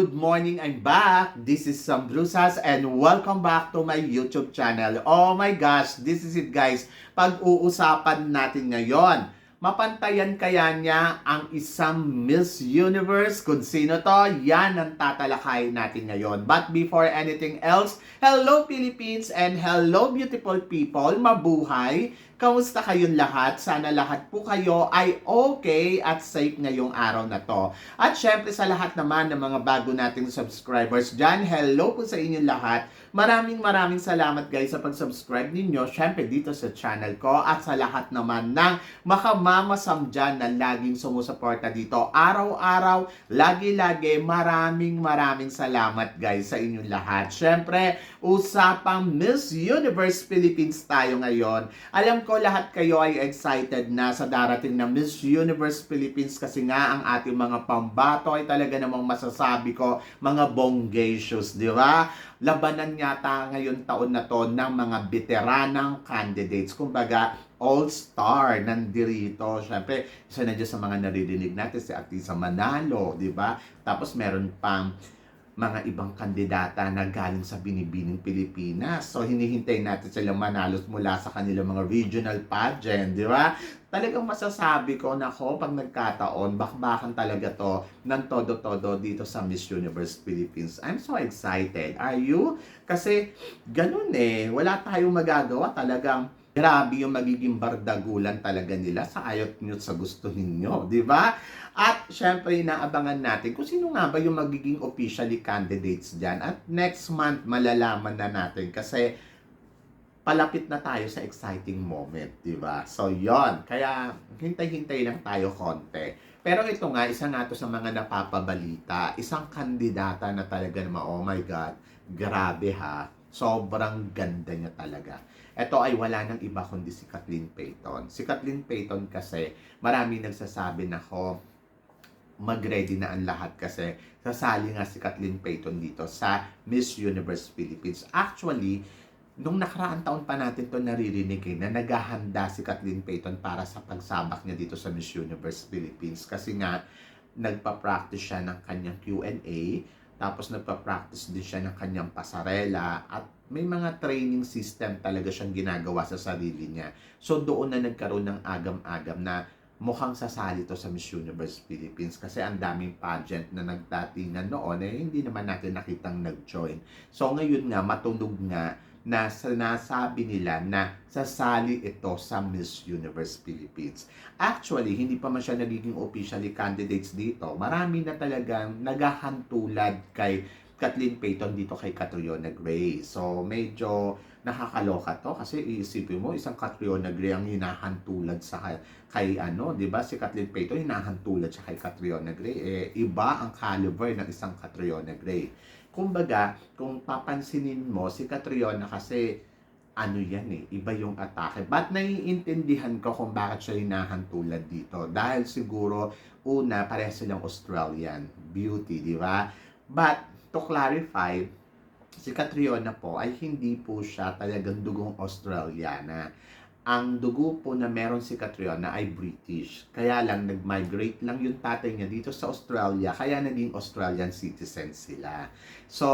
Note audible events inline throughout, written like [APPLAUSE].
Good morning, I'm back. This is Sam Brusas and welcome back to my YouTube channel. Oh my gosh, this is it guys. Pag-uusapan natin ngayon, mapantayan kaya niya ang isang Miss Universe? Kung sino to, yan ang tatalakayin natin ngayon. But before anything else, hello Philippines and hello beautiful people, mabuhay! Kamusta kayong lahat? Sana lahat po kayo ay okay at safe ngayong araw na to. At syempre sa lahat naman ng mga bago nating subscribers dyan, hello po sa inyong lahat. Maraming maraming salamat guys sa pag-subscribe ninyo. Syempre dito sa channel ko at sa lahat naman ng makamamasam dyan na laging sumusuporta dito. Araw-araw, lagi-lagi, maraming maraming salamat guys sa inyong lahat. Syempre, usapang Miss Universe Philippines tayo ngayon. Alam ko lahat kayo ay excited na sa darating na Miss Universe Philippines kasi nga ang ating mga pambato ay talaga namang masasabi ko mga bongacious, di ba? Labanan yata ngayon taon na to ng mga veteranang candidates. Kumbaga, all-star nandirito. Siyempre, isa na dyan sa mga naririnig natin si Atisa Manalo, di ba? Tapos meron pang mga ibang kandidata na galing sa binibining Pilipinas. So, hinihintay natin silang manalo mula sa kanilang mga regional pageant, di ba? Talagang masasabi ko, nako, pag nagkataon, bakbakan talaga to ng todo-todo dito sa Miss Universe Philippines. I'm so excited. Are you? Kasi, ganun eh. Wala tayong magagawa. Talagang, grabe yung magiging bardagulan talaga nila sa ayot nyo sa gusto ninyo, di ba? At syempre, inaabangan natin kung sino nga ba yung magiging officially candidates dyan. At next month, malalaman na natin kasi palapit na tayo sa exciting moment, di ba? So, yon Kaya, hintay-hintay lang tayo konti. Pero ito nga, isa nga to sa mga napapabalita. Isang kandidata na talaga naman, oh my God, grabe ha. Sobrang ganda niya talaga. Ito ay wala nang iba kundi si Kathleen Payton. Si Kathleen Payton kasi, marami nagsasabi na ko, mag-ready na ang lahat kasi sasali nga si Kathleen Payton dito sa Miss Universe Philippines. Actually, nung nakaraang taon pa natin to naririnig eh, na naghahanda si Kathleen Payton para sa pagsabak niya dito sa Miss Universe Philippines kasi nga nagpa-practice siya ng kanyang Q&A tapos nagpa-practice din siya ng kanyang pasarela at may mga training system talaga siyang ginagawa sa sarili niya. So doon na nagkaroon ng agam-agam na mukhang sasali to sa Miss Universe Philippines kasi ang daming pageant na nagdatingan noon eh hindi naman natin nakitang nag-join. So ngayon nga matunog nga na sinasabi nila na sasali ito sa Miss Universe Philippines. Actually, hindi pa man siya nagiging officially candidates dito. Marami na talagang naghahantulad kay Kathleen Payton dito kay Catriona Gray. So, medyo nakakaloka to kasi iisipin mo isang Catriona Gray ang hinahantulad sa kay, kay ano, 'di ba? Si Kathleen Payton hinahantulad siya kay Catriona Gray. Eh iba ang caliber ng isang Catriona Gray. Kumbaga, kung papansinin mo si Catriona kasi ano yan eh, iba yung atake. But naiintindihan ko kung bakit siya hinahantulad dito. Dahil siguro, una, pareha silang Australian beauty, di ba? But, to clarify, si Catriona po ay hindi po siya talagang dugong Australiana. Ang dugo po na meron si Catriona ay British. Kaya lang nag-migrate lang yung tatay niya dito sa Australia, kaya naging Australian citizen sila. So,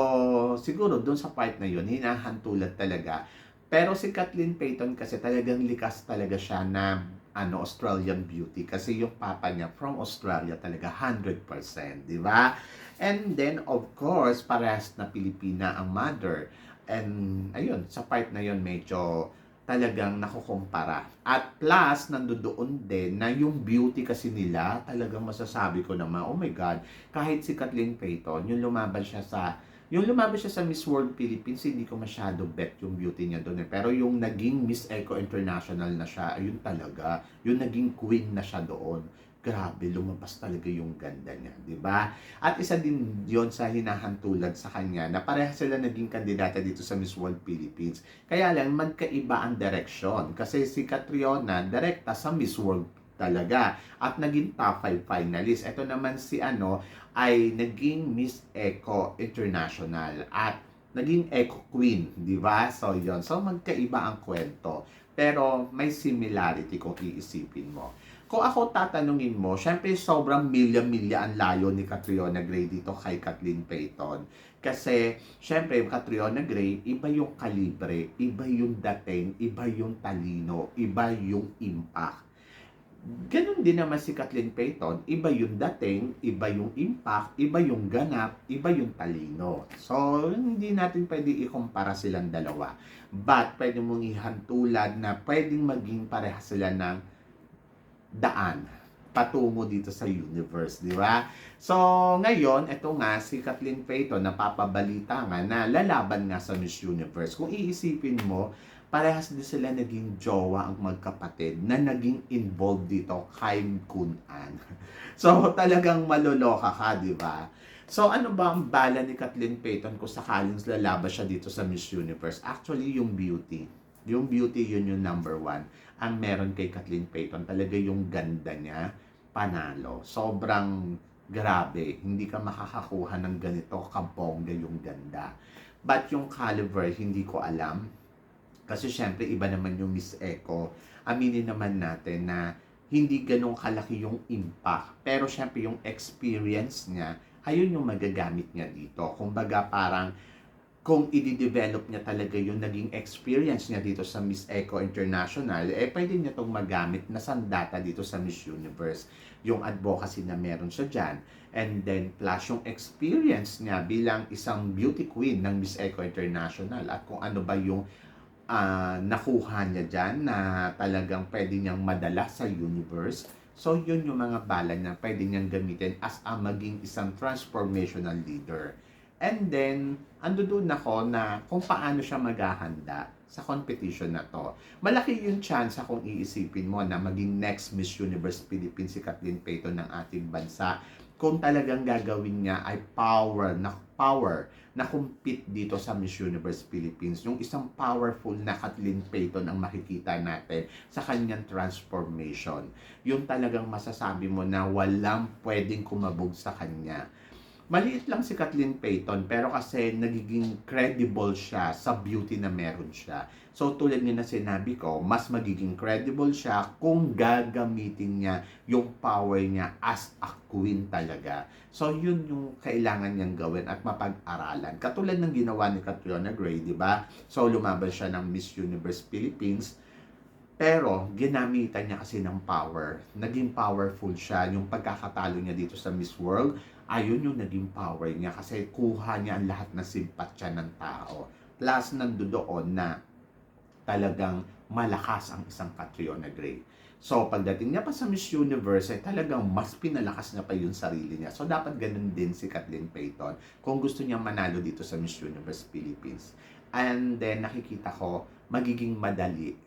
siguro doon sa part na yun, hinahantulad talaga. Pero si Kathleen Payton kasi talagang likas talaga siya na ano Australian beauty kasi yung papa niya from Australia talaga 100%, di ba? And then of course, parehas na Pilipina ang mother. And ayun, sa part na yun medyo talagang nakukumpara. At plus, nandoon din na yung beauty kasi nila, talagang masasabi ko naman, oh my God, kahit si Kathleen Payton, yung lumaban siya sa yung lumaban siya sa Miss World Philippines, hindi ko masyado bet yung beauty niya doon. Eh. Pero yung naging Miss Eco International na siya, ayun talaga. Yung naging queen na siya doon. Grabe, lumabas talaga yung ganda niya, di ba? At isa din yon sa hinahantulad sa kanya na pareha sila naging kandidata dito sa Miss World Philippines. Kaya lang, magkaiba ang direction. Kasi si Catriona, direkta sa Miss World talaga. At naging top 5 finalist. Ito naman si ano, ay naging Miss Eco International. At naging Eco Queen, di ba? So, yon So, magkaiba ang kwento. Pero may similarity kung iisipin mo. Kung ako tatanungin mo, syempre sobrang milya-milya ang layo ni Catriona Gray dito kay Kathleen Payton. Kasi, syempre, Catriona Gray, iba yung kalibre, iba yung dating, iba yung talino, iba yung impact. Ganon din naman si Kathleen Payton, iba yung dating, iba yung impact, iba yung ganap, iba yung talino. So, hindi natin pwede ikumpara silang dalawa. But, pwede mong ihantulad na pwedeng maging pareha sila ng daan patungo dito sa universe, di ba? So, ngayon, ito nga, si Kathleen Payton, napapabalita nga na lalaban nga sa Miss Universe. Kung iisipin mo, parehas din sila naging jowa ang magkapatid na naging involved dito kay Kunan. [LAUGHS] So, talagang maloloka ka, di ba? So, ano ba ang bala ni Kathleen Payton kung sakaling lalaban siya dito sa Miss Universe? Actually, yung beauty. Yung beauty, yun yung number one. Ang meron kay Kathleen Payton, talaga yung ganda niya, panalo. Sobrang grabe. Hindi ka makakakuha ng ganito kabongga yung ganda. But yung caliber, hindi ko alam. Kasi syempre, iba naman yung Miss Echo. Aminin naman natin na hindi ganong kalaki yung impact. Pero syempre, yung experience niya, ayun yung magagamit niya dito. Kumbaga, parang kung i-develop niya talaga yung naging experience niya dito sa Miss Echo International, eh pwede niya itong magamit na sandata dito sa Miss Universe. Yung advocacy na meron siya dyan. And then, plus yung experience niya bilang isang beauty queen ng Miss Echo International at kung ano ba yung ah, nakuha niya dyan na talagang pwede niyang madala sa universe. So, yun yung mga bala na pwede niyang gamitin as a maging isang transformational leader. And then, ando doon ako na kung paano siya maghahanda sa competition na to. Malaki yung chance kung iisipin mo na maging next Miss Universe Philippines si Kathleen Payton ng ating bansa kung talagang gagawin niya ay power na power na compete dito sa Miss Universe Philippines. Yung isang powerful na Kathleen Payton ang makikita natin sa kanyang transformation. Yung talagang masasabi mo na walang pwedeng kumabog sa kanya maliit lang si Kathleen Payton pero kasi nagiging credible siya sa beauty na meron siya. So tulad nga na sinabi ko, mas magiging credible siya kung gagamitin niya yung power niya as a queen talaga. So yun yung kailangan niyang gawin at mapag-aralan. Katulad ng ginawa ni Catriona Gray, di ba? So lumaban siya ng Miss Universe Philippines pero, ginamitan niya kasi ng power. Naging powerful siya. Yung pagkakatalo niya dito sa Miss World, ayun yung naging power niya kasi kuha niya ang lahat ng simpatya ng tao. Plus, nandoon na talagang malakas ang isang Catriona Gray. So, pagdating niya pa sa Miss Universe, eh, talagang mas pinalakas niya pa yung sarili niya. So, dapat ganun din si Kathleen Payton kung gusto niya manalo dito sa Miss Universe Philippines. And then, nakikita ko, magiging madali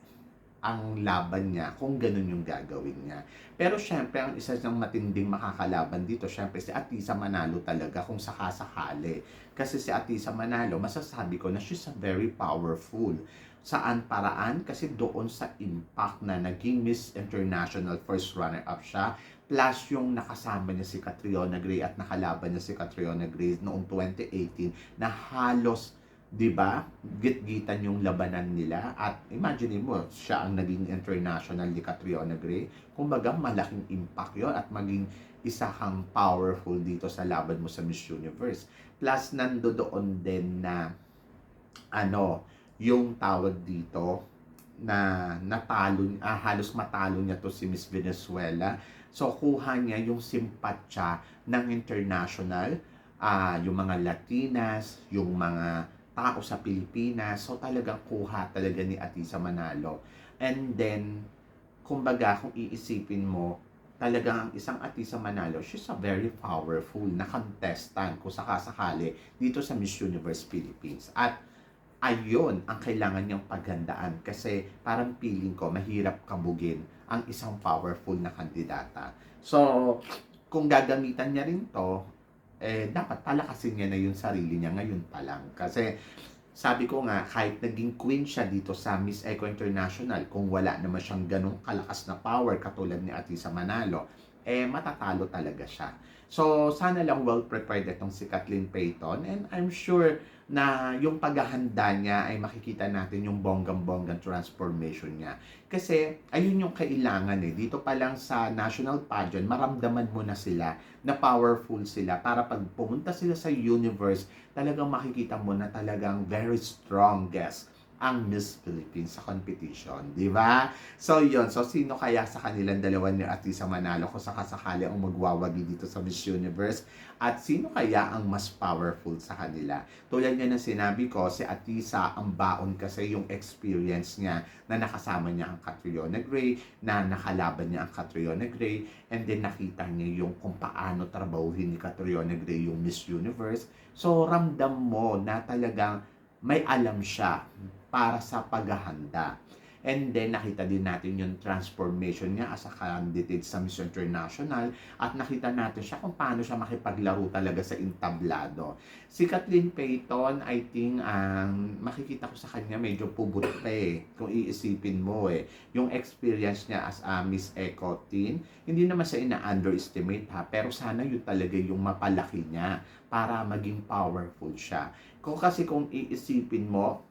ang laban niya kung ganun yung gagawin niya. Pero syempre, ang isa siyang matinding makakalaban dito, syempre si Atisa Manalo talaga kung sakasakali. Kasi si Atisa Manalo, masasabi ko na she's a very powerful. Saan paraan? Kasi doon sa impact na naging Miss International first runner-up siya, plus yung nakasama niya si Catriona Gray at nakalaban niya si Catriona Gray noong 2018 na halos 'di ba? Git-gitan yung labanan nila at imagine mo, siya ang naging international ni Catriona Gray. Kumbaga, malaking impact 'yon at maging isa kang powerful dito sa laban mo sa Miss Universe. Plus nando doon din na ano, yung tawag dito na natalo, ah, halos matalo niya to si Miss Venezuela. So kuha niya yung simpatya ng international, ah, yung mga Latinas, yung mga tao sa Pilipinas. So talagang kuha talaga ni Atisa Manalo. And then, kumbaga kung iisipin mo, talagang ang isang Atisa Manalo, she's a very powerful na contestant kung sakasakali dito sa Miss Universe Philippines. At ayun ang kailangan niyang paghandaan kasi parang feeling ko mahirap kabugin ang isang powerful na kandidata. So, kung gagamitan niya rin to, eh, dapat palakasin niya na yung sarili niya ngayon pa lang. Kasi, sabi ko nga, kahit naging queen siya dito sa Miss Eco International, kung wala naman siyang ganong kalakas na power katulad ni Atisa Manalo, eh matatalo talaga siya. So, sana lang well-prepared itong si Kathleen Payton and I'm sure na yung paghahanda niya ay makikita natin yung bonggang-bonggang transformation niya. Kasi, ayun yung kailangan eh. Dito pa lang sa national pageant, maramdaman mo na sila na powerful sila para pag pumunta sila sa universe, talagang makikita mo na talagang very strongest ang Miss Philippines sa competition, di ba? So, yon So, sino kaya sa kanilang dalawa ni Atisa Manalo kung sakasakali ang magwawagi dito sa Miss Universe? At sino kaya ang mas powerful sa kanila? Tulad niya na sinabi ko, si Atisa, ang baon kasi yung experience niya na nakasama niya ang Catriona Gray, na nakalaban niya ang Catriona Gray, and then nakita niya yung kung paano trabahuhin ni Catriona Gray yung Miss Universe. So, ramdam mo na talagang may alam siya para sa paghahanda. And then, nakita din natin yung transformation niya as a candidate sa Miss International at nakita natin siya kung paano siya makipaglaro talaga sa entablado. Si Kathleen Payton, I think, ang makikita ko sa kanya medyo pubot eh, kung iisipin mo eh. Yung experience niya as a Miss Eco Teen, hindi naman siya ina-underestimate ha, pero sana yun talaga yung mapalaki niya para maging powerful siya. Kung kasi kung iisipin mo,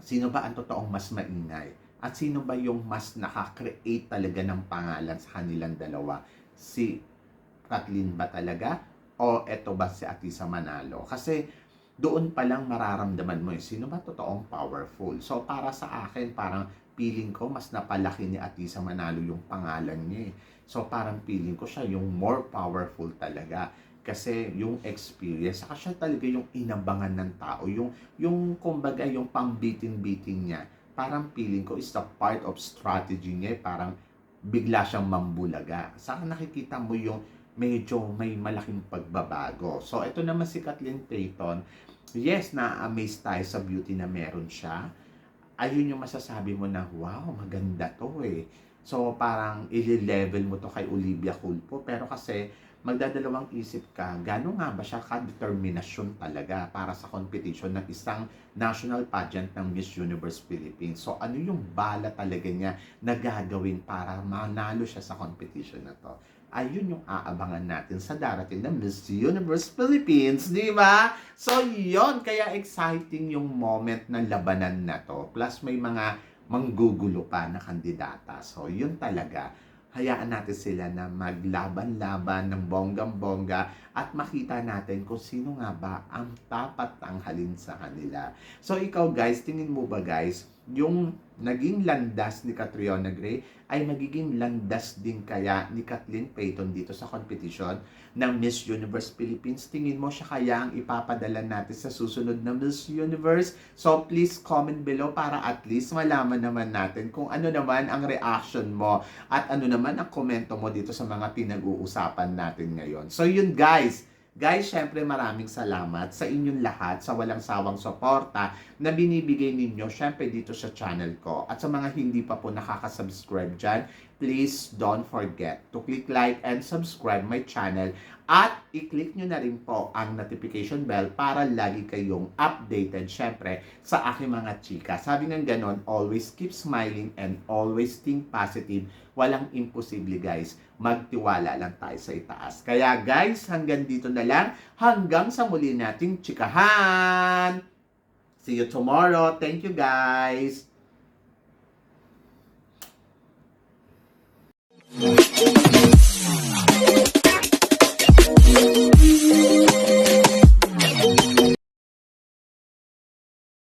sino ba ang totoong mas maingay? At sino ba yung mas nakakreate talaga ng pangalan sa kanilang dalawa? Si Kathleen ba talaga? O eto ba si Atisa Manalo? Kasi doon pa lang mararamdaman mo eh, sino ba totoong powerful? So para sa akin, parang feeling ko mas napalaki ni Atisa Manalo yung pangalan niya eh. So parang feeling ko siya yung more powerful talaga kasi yung experience, saka siya talaga yung inabangan ng tao, yung, yung kumbaga, yung pang-beating-beating niya, parang feeling ko is the part of strategy niya, eh. parang bigla siyang mambulaga. Saka nakikita mo yung medyo may malaking pagbabago. So, ito naman si Kathleen Payton, yes, na-amaze tayo sa beauty na meron siya. Ayun yung masasabi mo na, wow, maganda to eh. So, parang i-level mo to kay Olivia Culpo. Pero kasi, magdadalawang isip ka, gano'n nga ba siya ka-determinasyon talaga para sa competition ng isang national pageant ng Miss Universe Philippines. So ano yung bala talaga niya na gagawin para manalo siya sa competition na to? Ayun yung aabangan natin sa darating na Miss Universe Philippines, di ba? So yon kaya exciting yung moment ng labanan na to. Plus may mga manggugulo pa na kandidata. So yun talaga hayaan natin sila na maglaban-laban ng bonggang-bongga at makita natin kung sino nga ba ang tapat tanghalin sa kanila. So ikaw guys, tingin mo ba guys, yung naging landas ni Catriona Gray ay magiging landas din kaya ni Kathleen Payton dito sa competition ng Miss Universe Philippines. Tingin mo siya kaya ang ipapadala natin sa susunod na Miss Universe? So please comment below para at least malaman naman natin kung ano naman ang reaction mo at ano naman ang komento mo dito sa mga pinag-uusapan natin ngayon. So yun guys, Guys, syempre maraming salamat sa inyong lahat sa walang sawang suporta na binibigay ninyo syempre dito sa channel ko. At sa mga hindi pa po nakaka-subscribe dyan, please don't forget to click like and subscribe my channel at i-click nyo na rin po ang notification bell para lagi kayong updated syempre sa aking mga chika. Sabi ng ganon, always keep smiling and always think positive. Walang imposible guys. Magtiwala lang tayo sa itaas. Kaya guys, hanggang dito na lang. Hanggang sa muli nating chikahan. See you tomorrow. Thank you guys.